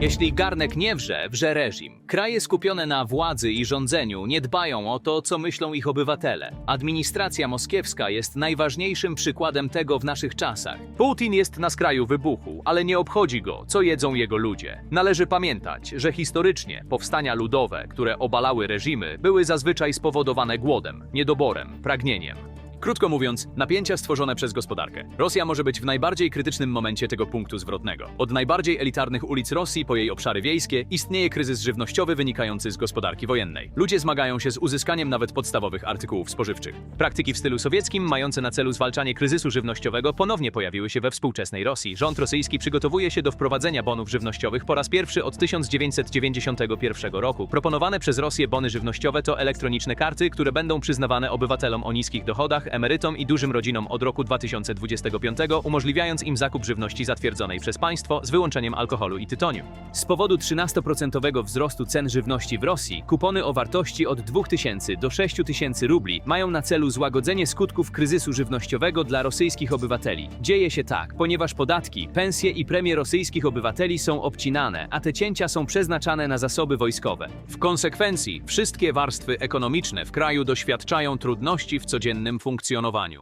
Jeśli garnek nie wrze, wrze reżim. Kraje skupione na władzy i rządzeniu nie dbają o to, co myślą ich obywatele. Administracja moskiewska jest najważniejszym przykładem tego w naszych czasach. Putin jest na skraju wybuchu, ale nie obchodzi go, co jedzą jego ludzie. Należy pamiętać, że historycznie powstania ludowe, które obalały reżimy, były zazwyczaj spowodowane głodem, niedoborem, pragnieniem. Krótko mówiąc, napięcia stworzone przez gospodarkę. Rosja może być w najbardziej krytycznym momencie tego punktu zwrotnego. Od najbardziej elitarnych ulic Rosji po jej obszary wiejskie istnieje kryzys żywnościowy wynikający z gospodarki wojennej. Ludzie zmagają się z uzyskaniem nawet podstawowych artykułów spożywczych. Praktyki w stylu sowieckim, mające na celu zwalczanie kryzysu żywnościowego, ponownie pojawiły się we współczesnej Rosji. Rząd rosyjski przygotowuje się do wprowadzenia bonów żywnościowych po raz pierwszy od 1991 roku. Proponowane przez Rosję bony żywnościowe to elektroniczne karty, które będą przyznawane obywatelom o niskich dochodach, emerytom i dużym rodzinom od roku 2025, umożliwiając im zakup żywności zatwierdzonej przez państwo z wyłączeniem alkoholu i tytoniu. Z powodu 13% wzrostu cen żywności w Rosji, kupony o wartości od 2000 do 6000 rubli mają na celu złagodzenie skutków kryzysu żywnościowego dla rosyjskich obywateli. Dzieje się tak, ponieważ podatki, pensje i premie rosyjskich obywateli są obcinane, a te cięcia są przeznaczane na zasoby wojskowe. W konsekwencji wszystkie warstwy ekonomiczne w kraju doświadczają trudności w codziennym funkcjonowaniu.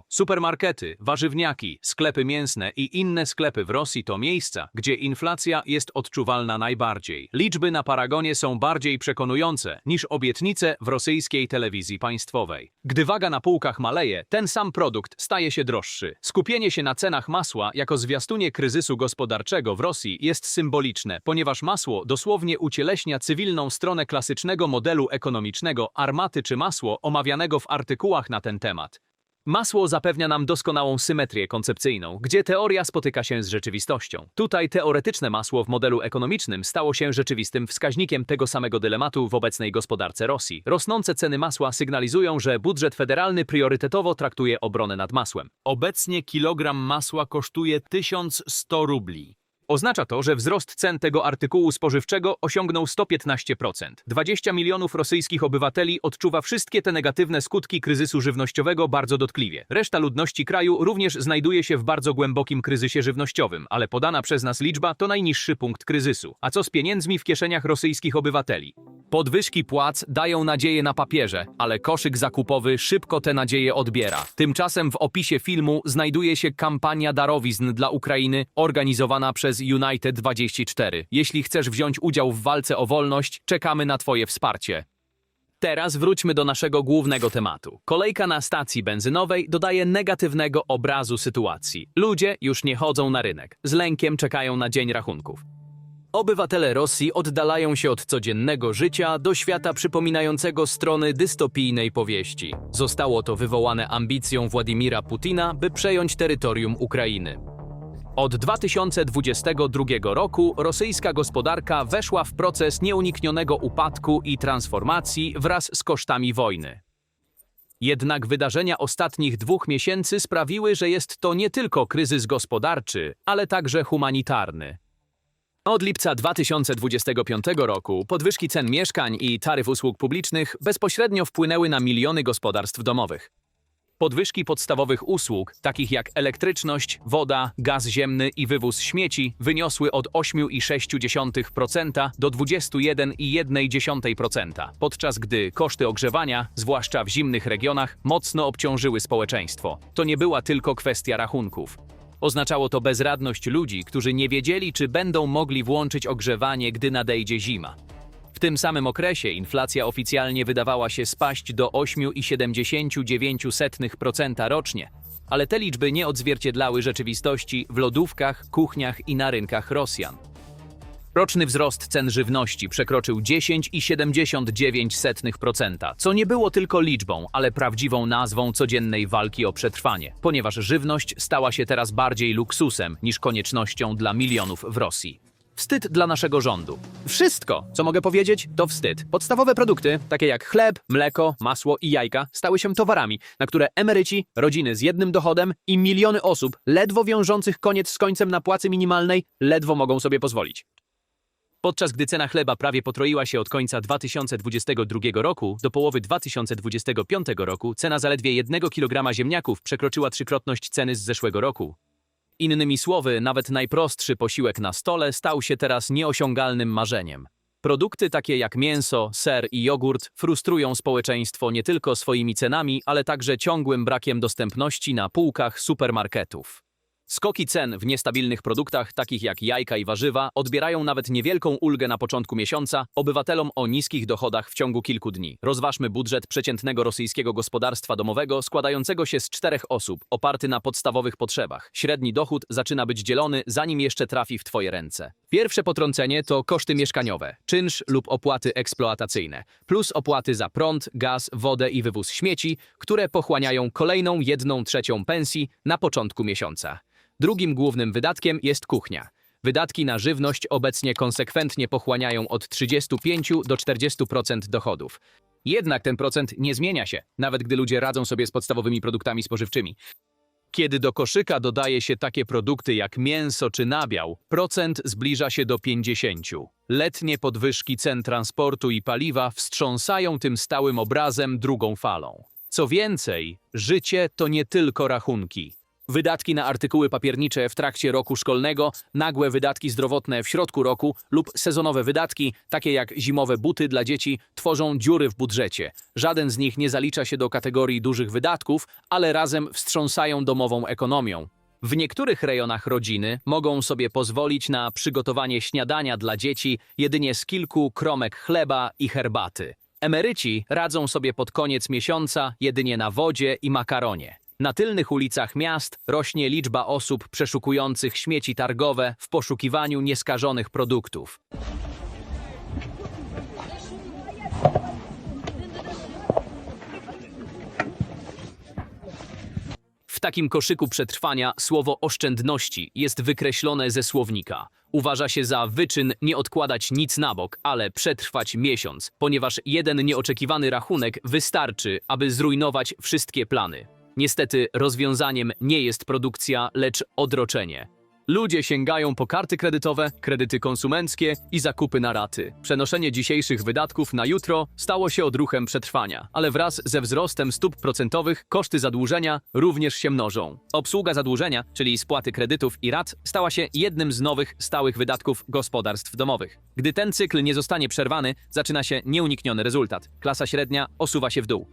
Supermarkety, warzywniaki, sklepy mięsne i inne sklepy w Rosji to miejsca, gdzie inflacja jest odczuwalna najbardziej. Liczby na paragonie są bardziej przekonujące niż obietnice w rosyjskiej telewizji państwowej. Gdy waga na półkach maleje, ten sam produkt staje się droższy. Skupienie się na cenach masła jako zwiastunie kryzysu gospodarczego w Rosji jest symboliczne, ponieważ masło dosłownie ucieleśnia cywilną stronę klasycznego modelu ekonomicznego armaty czy masło omawianego w artykułach na ten temat. Masło zapewnia nam doskonałą symetrię koncepcyjną, gdzie teoria spotyka się z rzeczywistością. Tutaj teoretyczne masło w modelu ekonomicznym stało się rzeczywistym wskaźnikiem tego samego dylematu w obecnej gospodarce Rosji. Rosnące ceny masła sygnalizują, że budżet federalny priorytetowo traktuje obronę nad masłem. Obecnie kilogram masła kosztuje 1100 rubli. Oznacza to, że wzrost cen tego artykułu spożywczego osiągnął 115%. 20 milionów rosyjskich obywateli odczuwa wszystkie te negatywne skutki kryzysu żywnościowego bardzo dotkliwie. Reszta ludności kraju również znajduje się w bardzo głębokim kryzysie żywnościowym, ale podana przez nas liczba to najniższy punkt kryzysu. A co z pieniędzmi w kieszeniach rosyjskich obywateli? Podwyżki płac dają nadzieję na papierze, ale koszyk zakupowy szybko te nadzieje odbiera. Tymczasem w opisie filmu znajduje się kampania darowizn dla Ukrainy organizowana przez United 24. Jeśli chcesz wziąć udział w walce o wolność, czekamy na Twoje wsparcie. Teraz wróćmy do naszego głównego tematu. Kolejka na stacji benzynowej dodaje negatywnego obrazu sytuacji. Ludzie już nie chodzą na rynek. Z lękiem czekają na dzień rachunków. Obywatele Rosji oddalają się od codziennego życia do świata przypominającego strony dystopijnej powieści. Zostało to wywołane ambicją Władimira Putina, by przejąć terytorium Ukrainy. Od 2022 roku rosyjska gospodarka weszła w proces nieuniknionego upadku i transformacji wraz z kosztami wojny. Jednak wydarzenia ostatnich dwóch miesięcy sprawiły, że jest to nie tylko kryzys gospodarczy, ale także humanitarny. Od lipca 2025 roku podwyżki cen mieszkań i taryf usług publicznych bezpośrednio wpłynęły na miliony gospodarstw domowych. Podwyżki podstawowych usług, takich jak elektryczność, woda, gaz ziemny i wywóz śmieci, wyniosły od 8,6% do 21,1%, podczas gdy koszty ogrzewania, zwłaszcza w zimnych regionach, mocno obciążyły społeczeństwo. To nie była tylko kwestia rachunków. Oznaczało to bezradność ludzi, którzy nie wiedzieli, czy będą mogli włączyć ogrzewanie, gdy nadejdzie zima. W tym samym okresie inflacja oficjalnie wydawała się spaść do 8,79% rocznie, ale te liczby nie odzwierciedlały rzeczywistości w lodówkach, kuchniach i na rynkach Rosjan. Roczny wzrost cen żywności przekroczył 10,79%, co nie było tylko liczbą, ale prawdziwą nazwą codziennej walki o przetrwanie, ponieważ żywność stała się teraz bardziej luksusem niż koniecznością dla milionów w Rosji. Wstyd dla naszego rządu. Wszystko, co mogę powiedzieć, to wstyd. Podstawowe produkty, takie jak chleb, mleko, masło i jajka, stały się towarami, na które emeryci, rodziny z jednym dochodem i miliony osób, ledwo wiążących koniec z końcem na płacy minimalnej, ledwo mogą sobie pozwolić. Podczas gdy cena chleba prawie potroiła się od końca 2022 roku do połowy 2025 roku, cena zaledwie 1 kg ziemniaków przekroczyła trzykrotność ceny z zeszłego roku. Innymi słowy, nawet najprostszy posiłek na stole stał się teraz nieosiągalnym marzeniem. Produkty takie jak mięso, ser i jogurt frustrują społeczeństwo nie tylko swoimi cenami, ale także ciągłym brakiem dostępności na półkach supermarketów. Skoki cen w niestabilnych produktach, takich jak jajka i warzywa, odbierają nawet niewielką ulgę na początku miesiąca obywatelom o niskich dochodach w ciągu kilku dni. Rozważmy budżet przeciętnego rosyjskiego gospodarstwa domowego składającego się z czterech osób, oparty na podstawowych potrzebach. Średni dochód zaczyna być dzielony, zanim jeszcze trafi w Twoje ręce. Pierwsze potrącenie to koszty mieszkaniowe, czynsz lub opłaty eksploatacyjne, plus opłaty za prąd, gaz, wodę i wywóz śmieci, które pochłaniają kolejną jedną trzecią pensji na początku miesiąca. Drugim głównym wydatkiem jest kuchnia. Wydatki na żywność obecnie konsekwentnie pochłaniają od 35 do 40% dochodów. Jednak ten procent nie zmienia się, nawet gdy ludzie radzą sobie z podstawowymi produktami spożywczymi. Kiedy do koszyka dodaje się takie produkty jak mięso czy nabiał, procent zbliża się do 50. Letnie podwyżki cen transportu i paliwa wstrząsają tym stałym obrazem drugą falą. Co więcej, życie to nie tylko rachunki. Wydatki na artykuły papiernicze w trakcie roku szkolnego, nagłe wydatki zdrowotne w środku roku lub sezonowe wydatki, takie jak zimowe buty dla dzieci, tworzą dziury w budżecie. Żaden z nich nie zalicza się do kategorii dużych wydatków, ale razem wstrząsają domową ekonomią. W niektórych rejonach rodziny mogą sobie pozwolić na przygotowanie śniadania dla dzieci jedynie z kilku kromek chleba i herbaty. Emeryci radzą sobie pod koniec miesiąca jedynie na wodzie i makaronie. Na tylnych ulicach miast rośnie liczba osób przeszukujących śmieci targowe w poszukiwaniu nieskażonych produktów. W takim koszyku przetrwania słowo oszczędności jest wykreślone ze słownika. Uważa się za wyczyn nie odkładać nic na bok, ale przetrwać miesiąc, ponieważ jeden nieoczekiwany rachunek wystarczy, aby zrujnować wszystkie plany. Niestety rozwiązaniem nie jest produkcja, lecz odroczenie. Ludzie sięgają po karty kredytowe, kredyty konsumenckie i zakupy na raty. Przenoszenie dzisiejszych wydatków na jutro stało się odruchem przetrwania, ale wraz ze wzrostem stóp procentowych koszty zadłużenia również się mnożą. Obsługa zadłużenia, czyli spłaty kredytów i rat, stała się jednym z nowych stałych wydatków gospodarstw domowych. Gdy ten cykl nie zostanie przerwany, zaczyna się nieunikniony rezultat. Klasa średnia osuwa się w dół.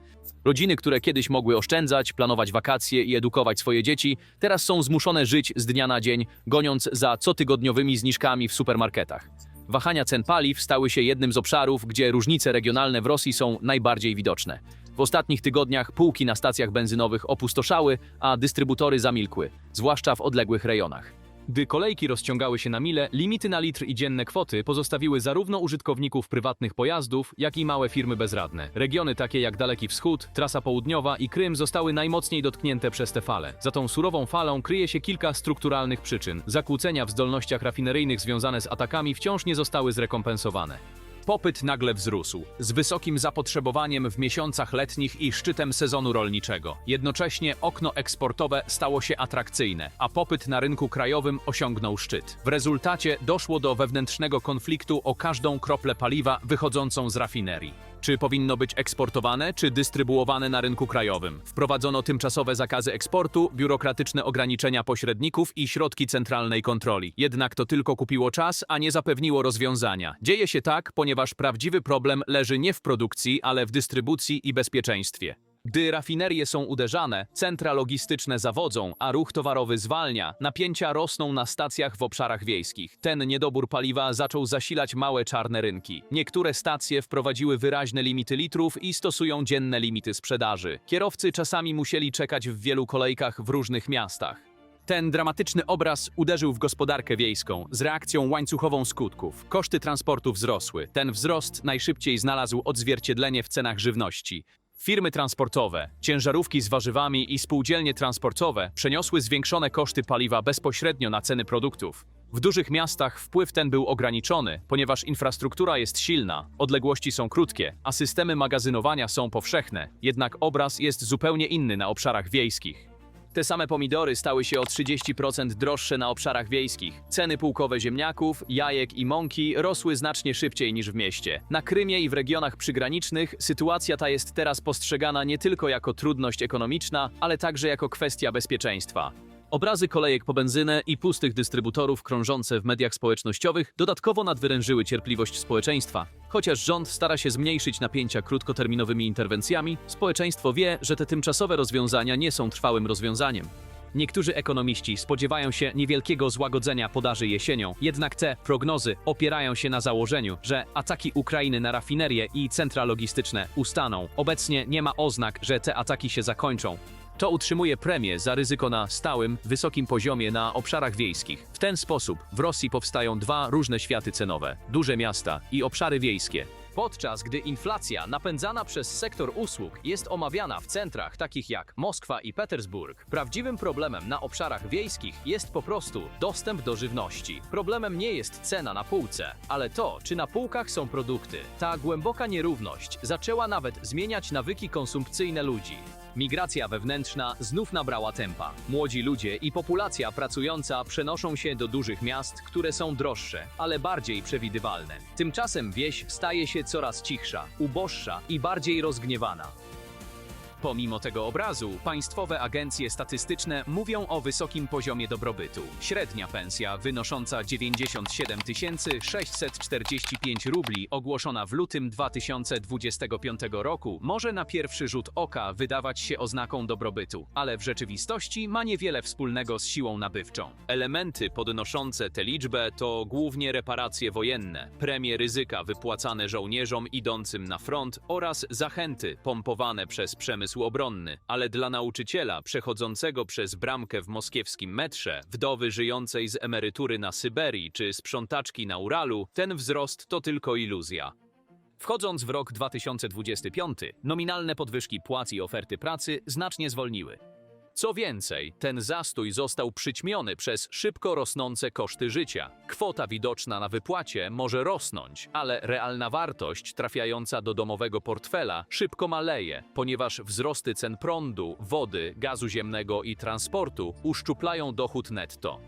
Rodziny, które kiedyś mogły oszczędzać, planować wakacje i edukować swoje dzieci, teraz są zmuszone żyć z dnia na dzień, goniąc za cotygodniowymi zniżkami w supermarketach. Wahania cen paliw stały się jednym z obszarów, gdzie różnice regionalne w Rosji są najbardziej widoczne. W ostatnich tygodniach półki na stacjach benzynowych opustoszały, a dystrybutory zamilkły, zwłaszcza w odległych rejonach. Gdy kolejki rozciągały się na mile, limity na litr i dzienne kwoty pozostawiły zarówno użytkowników prywatnych pojazdów, jak i małe firmy bezradne. Regiony takie jak Daleki Wschód, Trasa Południowa i Krym zostały najmocniej dotknięte przez tę falę. Za tą surową falą kryje się kilka strukturalnych przyczyn. Zakłócenia w zdolnościach rafineryjnych związane z atakami wciąż nie zostały zrekompensowane. Popyt nagle wzrósł, z wysokim zapotrzebowaniem w miesiącach letnich i szczytem sezonu rolniczego. Jednocześnie okno eksportowe stało się atrakcyjne, a popyt na rynku krajowym osiągnął szczyt. W rezultacie doszło do wewnętrznego konfliktu o każdą kroplę paliwa wychodzącą z rafinerii. Czy powinno być eksportowane, czy dystrybuowane na rynku krajowym? Wprowadzono tymczasowe zakazy eksportu, biurokratyczne ograniczenia pośredników i środki centralnej kontroli. Jednak to tylko kupiło czas, a nie zapewniło rozwiązania. Dzieje się tak, ponieważ prawdziwy problem leży nie w produkcji, ale w dystrybucji i bezpieczeństwie. Gdy rafinerie są uderzane, centra logistyczne zawodzą, a ruch towarowy zwalnia, napięcia rosną na stacjach w obszarach wiejskich. Ten niedobór paliwa zaczął zasilać małe czarne rynki. Niektóre stacje wprowadziły wyraźne limity litrów i stosują dzienne limity sprzedaży. Kierowcy czasami musieli czekać w wielu kolejkach w różnych miastach. Ten dramatyczny obraz uderzył w gospodarkę wiejską z reakcją łańcuchową skutków. Koszty transportu wzrosły. Ten wzrost najszybciej znalazł odzwierciedlenie w cenach żywności. Firmy transportowe, ciężarówki z warzywami i spółdzielnie transportowe przeniosły zwiększone koszty paliwa bezpośrednio na ceny produktów. W dużych miastach wpływ ten był ograniczony, ponieważ infrastruktura jest silna, odległości są krótkie, a systemy magazynowania są powszechne, jednak obraz jest zupełnie inny na obszarach wiejskich. Te same pomidory stały się o 30% droższe na obszarach wiejskich. Ceny półkowe ziemniaków, jajek i mąki rosły znacznie szybciej niż w mieście. Na Krymie i w regionach przygranicznych sytuacja ta jest teraz postrzegana nie tylko jako trudność ekonomiczna, ale także jako kwestia bezpieczeństwa. Obrazy kolejek po benzynę i pustych dystrybutorów krążące w mediach społecznościowych dodatkowo nadwyrężyły cierpliwość społeczeństwa. Chociaż rząd stara się zmniejszyć napięcia krótkoterminowymi interwencjami, społeczeństwo wie, że te tymczasowe rozwiązania nie są trwałym rozwiązaniem. Niektórzy ekonomiści spodziewają się niewielkiego złagodzenia podaży jesienią, jednak te prognozy opierają się na założeniu, że ataki Ukrainy na rafinerie i centra logistyczne ustaną. Obecnie nie ma oznak, że te ataki się zakończą. To utrzymuje premię za ryzyko na stałym, wysokim poziomie na obszarach wiejskich. W ten sposób w Rosji powstają dwa różne światy cenowe: duże miasta i obszary wiejskie. Podczas gdy inflacja napędzana przez sektor usług jest omawiana w centrach takich jak Moskwa i Petersburg, prawdziwym problemem na obszarach wiejskich jest po prostu dostęp do żywności. Problemem nie jest cena na półce, ale to, czy na półkach są produkty. Ta głęboka nierówność zaczęła nawet zmieniać nawyki konsumpcyjne ludzi. Migracja wewnętrzna znów nabrała tempa. Młodzi ludzie i populacja pracująca przenoszą się do dużych miast, które są droższe, ale bardziej przewidywalne. Tymczasem wieś staje się coraz cichsza, uboższa i bardziej rozgniewana. Pomimo tego obrazu, państwowe agencje statystyczne mówią o wysokim poziomie dobrobytu. Średnia pensja wynosząca 97 645 rubli, ogłoszona w lutym 2025 roku, może na pierwszy rzut oka wydawać się oznaką dobrobytu, ale w rzeczywistości ma niewiele wspólnego z siłą nabywczą. Elementy podnoszące tę liczbę to głównie reparacje wojenne, premie ryzyka wypłacane żołnierzom idącym na front oraz zachęty pompowane przez przemysł obronny, ale dla nauczyciela przechodzącego przez bramkę w moskiewskim metrze, wdowy żyjącej z emerytury na Syberii czy sprzątaczki na Uralu, ten wzrost to tylko iluzja. Wchodząc w rok 2025, nominalne podwyżki płac i oferty pracy znacznie zwolniły. Co więcej, ten zastój został przyćmiony przez szybko rosnące koszty życia. Kwota widoczna na wypłacie może rosnąć, ale realna wartość trafiająca do domowego portfela szybko maleje, ponieważ wzrosty cen prądu, wody, gazu ziemnego i transportu uszczuplają dochód netto.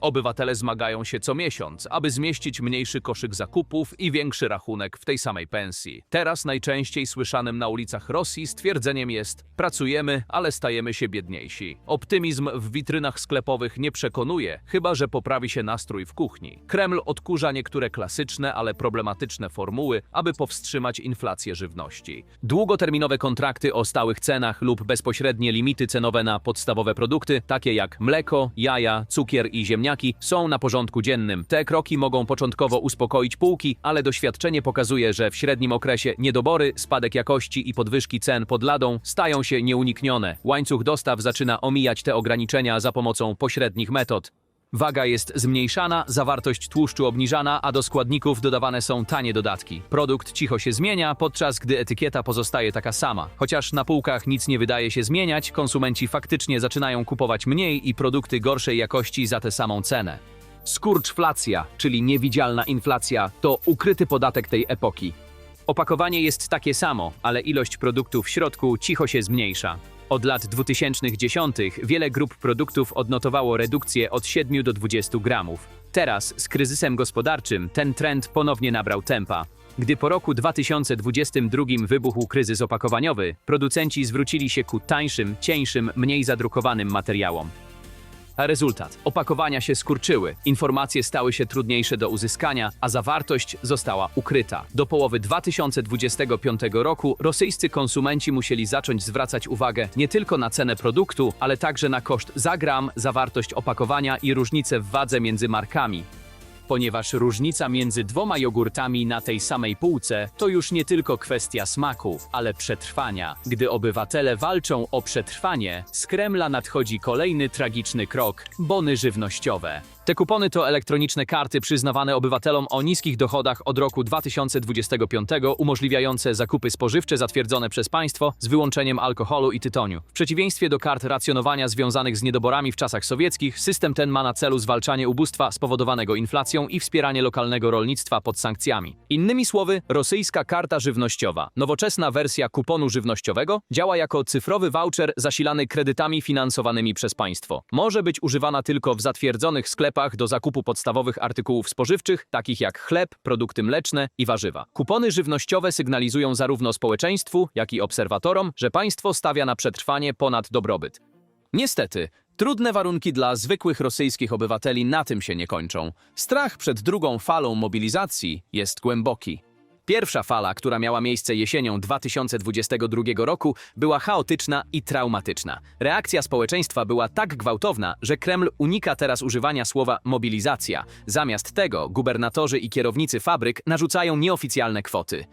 Obywatele zmagają się co miesiąc, aby zmieścić mniejszy koszyk zakupów i większy rachunek w tej samej pensji. Teraz najczęściej słyszanym na ulicach Rosji stwierdzeniem jest: pracujemy, ale stajemy się biedniejsi. Optymizm w witrynach sklepowych nie przekonuje, chyba że poprawi się nastrój w kuchni. Kreml odkurza niektóre klasyczne, ale problematyczne formuły, aby powstrzymać inflację żywności. Długoterminowe kontrakty o stałych cenach lub bezpośrednie limity cenowe na podstawowe produkty, takie jak mleko, jaja, cukier i ziemniaki, są na porządku dziennym. Te kroki mogą początkowo uspokoić półki, ale doświadczenie pokazuje, że w średnim okresie niedobory, spadek jakości i podwyżki cen pod ladą stają się nieuniknione. Łańcuch dostaw zaczyna omijać te ograniczenia za pomocą pośrednich metod. Waga jest zmniejszana, zawartość tłuszczu obniżana, a do składników dodawane są tanie dodatki. Produkt cicho się zmienia, podczas gdy etykieta pozostaje taka sama. Chociaż na półkach nic nie wydaje się zmieniać, konsumenci faktycznie zaczynają kupować mniej i produkty gorszej jakości za tę samą cenę. Skurczflacja, czyli niewidzialna inflacja, to ukryty podatek tej epoki. Opakowanie jest takie samo, ale ilość produktów w środku cicho się zmniejsza. Od lat 2010 wiele grup produktów odnotowało redukcję od 7 do 20 gramów. Teraz, z kryzysem gospodarczym, ten trend ponownie nabrał tempa. Gdy po roku 2022 wybuchł kryzys opakowaniowy, producenci zwrócili się ku tańszym, cieńszym, mniej zadrukowanym materiałom. Rezultat? Opakowania się skurczyły, informacje stały się trudniejsze do uzyskania, a zawartość została ukryta. Do połowy 2025 roku rosyjscy konsumenci musieli zacząć zwracać uwagę nie tylko na cenę produktu, ale także na koszt za gram, zawartość opakowania i różnice w wadze między markami. Ponieważ różnica między dwoma jogurtami na tej samej półce to już nie tylko kwestia smaku, ale przetrwania. Gdy obywatele walczą o przetrwanie, z Kremla nadchodzi kolejny tragiczny krok bony żywnościowe. Te kupony to elektroniczne karty przyznawane obywatelom o niskich dochodach od roku 2025, umożliwiające zakupy spożywcze zatwierdzone przez państwo z wyłączeniem alkoholu i tytoniu. W przeciwieństwie do kart racjonowania związanych z niedoborami w czasach sowieckich, system ten ma na celu zwalczanie ubóstwa spowodowanego inflacją i wspieranie lokalnego rolnictwa pod sankcjami. Innymi słowy, rosyjska karta żywnościowa, nowoczesna wersja kuponu żywnościowego, działa jako cyfrowy voucher zasilany kredytami finansowanymi przez państwo. Może być używana tylko w zatwierdzonych sklepach do zakupu podstawowych artykułów spożywczych, takich jak chleb, produkty mleczne i warzywa. Kupony żywnościowe sygnalizują zarówno społeczeństwu, jak i obserwatorom, że państwo stawia na przetrwanie ponad dobrobyt. Niestety, trudne warunki dla zwykłych rosyjskich obywateli na tym się nie kończą. Strach przed drugą falą mobilizacji jest głęboki. Pierwsza fala, która miała miejsce jesienią 2022 roku, była chaotyczna i traumatyczna. Reakcja społeczeństwa była tak gwałtowna, że Kreml unika teraz używania słowa mobilizacja. Zamiast tego gubernatorzy i kierownicy fabryk narzucają nieoficjalne kwoty.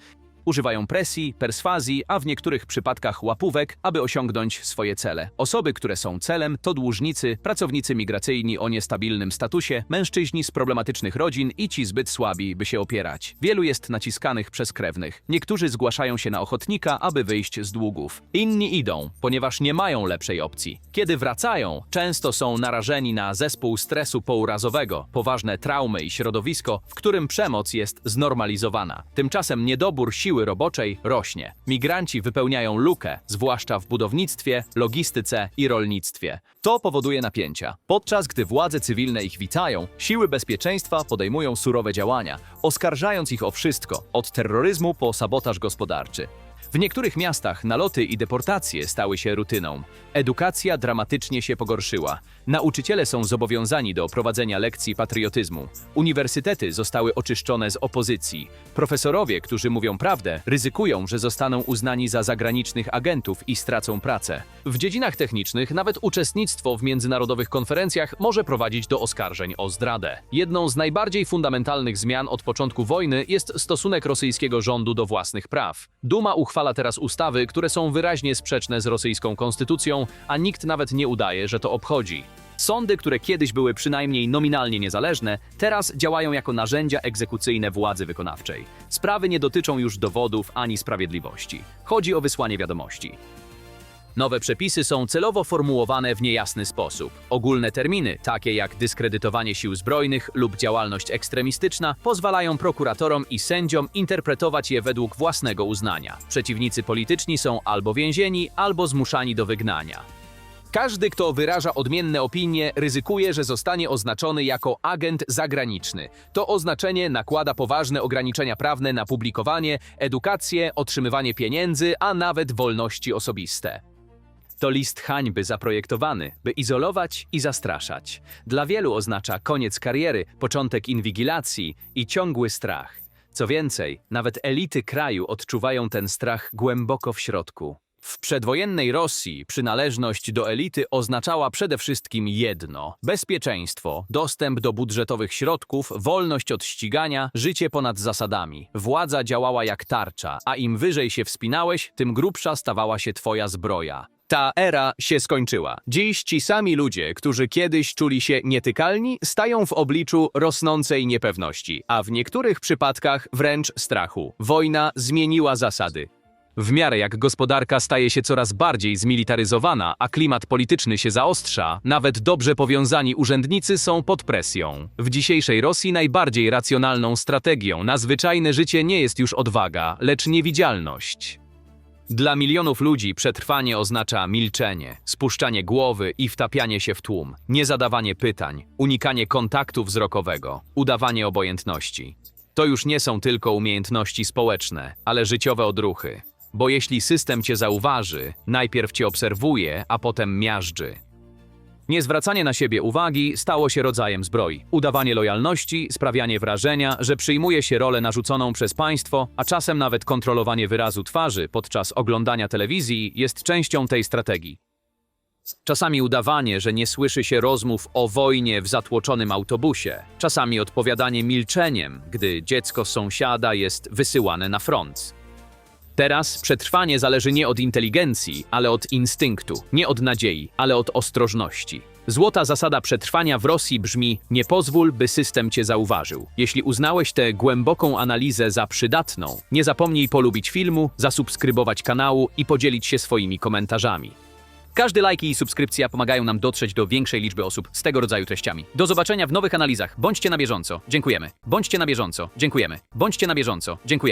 Używają presji, perswazji, a w niektórych przypadkach łapówek, aby osiągnąć swoje cele. Osoby, które są celem, to dłużnicy, pracownicy migracyjni o niestabilnym statusie, mężczyźni z problematycznych rodzin i ci zbyt słabi, by się opierać. Wielu jest naciskanych przez krewnych. Niektórzy zgłaszają się na ochotnika, aby wyjść z długów. Inni idą, ponieważ nie mają lepszej opcji. Kiedy wracają, często są narażeni na zespół stresu pourazowego, poważne traumy i środowisko, w którym przemoc jest znormalizowana. Tymczasem niedobór siły roboczej rośnie. Migranci wypełniają lukę, zwłaszcza w budownictwie, logistyce i rolnictwie. To powoduje napięcia. Podczas gdy władze cywilne ich witają, siły bezpieczeństwa podejmują surowe działania, oskarżając ich o wszystko, od terroryzmu po sabotaż gospodarczy. W niektórych miastach naloty i deportacje stały się rutyną. Edukacja dramatycznie się pogorszyła. Nauczyciele są zobowiązani do prowadzenia lekcji patriotyzmu. Uniwersytety zostały oczyszczone z opozycji. Profesorowie, którzy mówią prawdę, ryzykują, że zostaną uznani za zagranicznych agentów i stracą pracę. W dziedzinach technicznych nawet uczestnictwo w międzynarodowych konferencjach może prowadzić do oskarżeń o zdradę. Jedną z najbardziej fundamentalnych zmian od początku wojny jest stosunek rosyjskiego rządu do własnych praw. Duma uchwala teraz ustawy, które są wyraźnie sprzeczne z rosyjską konstytucją, a nikt nawet nie udaje, że to obchodzi. Sądy, które kiedyś były przynajmniej nominalnie niezależne, teraz działają jako narzędzia egzekucyjne władzy wykonawczej. Sprawy nie dotyczą już dowodów ani sprawiedliwości. Chodzi o wysłanie wiadomości. Nowe przepisy są celowo formułowane w niejasny sposób. Ogólne terminy, takie jak dyskredytowanie sił zbrojnych lub działalność ekstremistyczna, pozwalają prokuratorom i sędziom interpretować je według własnego uznania. Przeciwnicy polityczni są albo więzieni, albo zmuszani do wygnania. Każdy, kto wyraża odmienne opinie, ryzykuje, że zostanie oznaczony jako agent zagraniczny. To oznaczenie nakłada poważne ograniczenia prawne na publikowanie, edukację, otrzymywanie pieniędzy, a nawet wolności osobiste. To list hańby zaprojektowany, by izolować i zastraszać. Dla wielu oznacza koniec kariery, początek inwigilacji i ciągły strach. Co więcej, nawet elity kraju odczuwają ten strach głęboko w środku. W przedwojennej Rosji przynależność do elity oznaczała przede wszystkim jedno: bezpieczeństwo, dostęp do budżetowych środków, wolność od ścigania, życie ponad zasadami. Władza działała jak tarcza, a im wyżej się wspinałeś, tym grubsza stawała się twoja zbroja. Ta era się skończyła. Dziś ci sami ludzie, którzy kiedyś czuli się nietykalni, stają w obliczu rosnącej niepewności, a w niektórych przypadkach wręcz strachu. Wojna zmieniła zasady. W miarę jak gospodarka staje się coraz bardziej zmilitaryzowana, a klimat polityczny się zaostrza, nawet dobrze powiązani urzędnicy są pod presją. W dzisiejszej Rosji najbardziej racjonalną strategią na zwyczajne życie nie jest już odwaga, lecz niewidzialność. Dla milionów ludzi przetrwanie oznacza milczenie, spuszczanie głowy i wtapianie się w tłum, niezadawanie pytań, unikanie kontaktu wzrokowego, udawanie obojętności. To już nie są tylko umiejętności społeczne, ale życiowe odruchy. Bo jeśli system cię zauważy, najpierw cię obserwuje, a potem miażdży. Niezwracanie na siebie uwagi stało się rodzajem zbroi. Udawanie lojalności, sprawianie wrażenia, że przyjmuje się rolę narzuconą przez państwo, a czasem nawet kontrolowanie wyrazu twarzy podczas oglądania telewizji jest częścią tej strategii. Czasami udawanie, że nie słyszy się rozmów o wojnie w zatłoczonym autobusie, czasami odpowiadanie milczeniem, gdy dziecko sąsiada jest wysyłane na front. Teraz przetrwanie zależy nie od inteligencji, ale od instynktu, nie od nadziei, ale od ostrożności. Złota zasada przetrwania w Rosji brzmi: nie pozwól, by system cię zauważył. Jeśli uznałeś tę głęboką analizę za przydatną, nie zapomnij polubić filmu, zasubskrybować kanału i podzielić się swoimi komentarzami. Każdy lajki i subskrypcja pomagają nam dotrzeć do większej liczby osób z tego rodzaju treściami. Do zobaczenia w nowych analizach. Bądźcie na bieżąco. Dziękujemy. Bądźcie na bieżąco. Dziękujemy. Bądźcie na bieżąco. Dziękujemy.